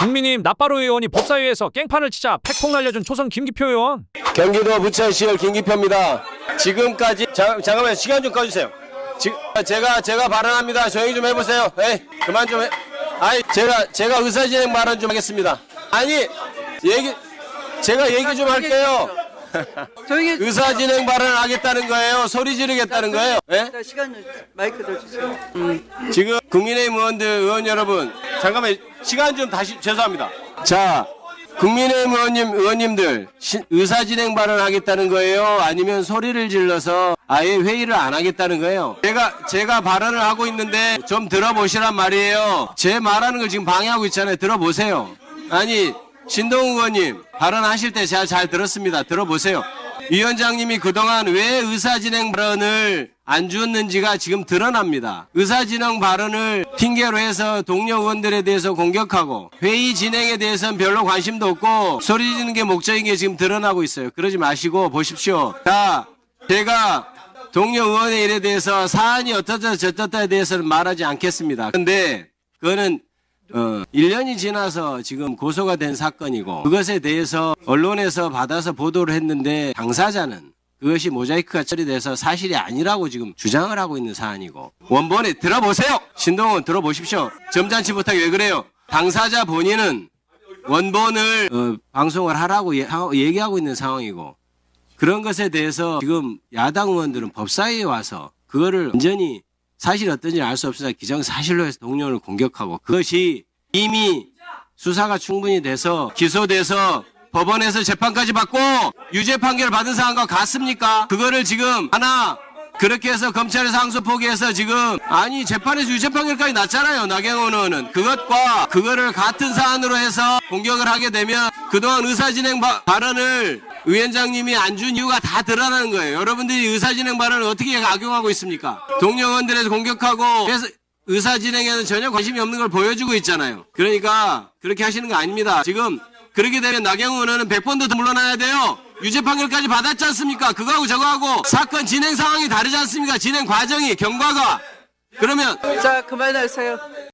국민의힘 나빠로 의원이 법사위에서 깽판을 치자 팩폭 날려준 초선 김기표 의원. 경기도 부천시열 김기표입니다. 지금까지 자, 잠깐만 시간 좀 꺼주세요. 지, 제가 제가 발언합니다. 조용히 좀 해보세요. 에이 그만 좀 해. 아니 제가 제가 의사진행 발언 좀 하겠습니다. 아니 얘기 제가 얘기 좀 할게요. 조용히 해. 의사 진행 발언을 하겠다는 거예요. 소리 지르겠다는 거예요. 예? 자, 시간 좀 마이크 더 주세요. 음. 지금 국민의힘 의원들 의원 여러분 잠깐만 시간 좀 다시 죄송합니다. 자 국민의힘 의원님 의원님들 시- 의사 진행 발언하겠다는 거예요? 아니면 소리를 질러서 아예 회의를 안 하겠다는 거예요? 제가 제가 발언을 하고 있는데 좀 들어보시란 말이에요. 제 말하는 걸 지금 방해하고 있잖아요. 들어보세요. 아니 신동훈 의원님 발언하실 때 제가 잘 들었습니다. 들어보세요. 위원장님이 그동안 왜 의사진행 발언을 안 주었는지가 지금 드러납니다. 의사진행 발언을 핑계로 해서 동료 의원들에 대해서 공격하고 회의 진행에 대해서는 별로 관심도 없고 소리 지르는 게 목적인 게 지금 드러나고 있어요. 그러지 마시고 보십시오. 자, 제가 동료 의원의 일에 대해서 사안이 어떻다 저떻다에 대해서는 말하지 않겠습니다. 근데 그거는 어, 1년이 지나서 지금 고소가 된 사건이고 그것에 대해서 언론에서 받아서 보도를 했는데 당사자는 그것이 모자이크가 처리돼서 사실이 아니라고 지금 주장을 하고 있는 사안이고 원본에 들어보세요. 신동원 들어보십시오. 점잖지 못하게 왜 그래요? 당사자 본인은 원본을 어, 방송을 하라고 예- 하- 얘기하고 있는 상황이고 그런 것에 대해서 지금 야당 의원들은 법사위에 와서 그거를 완전히 사실이 어떤지 알 수 없어서 기정사실로 해서 동료를 공격하고 그것이 이미 수사가 충분히 돼서 기소돼서 법원에서 재판까지 받고 유죄 판결을 받은 사람과 같습니까? 그거를 지금 하나 그렇게 해서 검찰에서 항소 포기해서 지금 아니 재판에서 유죄 판결까지 났잖아요 나경원 의원은 그것과 그거를 같은 사안으로 해서 공격을 하게 되면 그동안 의사진행 바- 발언을 위원장님이 안 준 이유가 다 드러나는 거예요 여러분들이 의사진행 발언을 어떻게 악용하고 있습니까 동료 의원들에서 공격하고 그래서 의사진행에는 전혀 관심이 없는 걸 보여주고 있잖아요 그러니까 그렇게 하시는 거 아닙니다 지금 그렇게 되면 나경원 의원은 100번도 더 물러나야 돼요. 유죄 판결까지 받았지 않습니까? 그거하고 저거하고 사건 진행 상황이 다르지 않습니까? 진행 과정이 경과가 그러면 자, 그만하세요.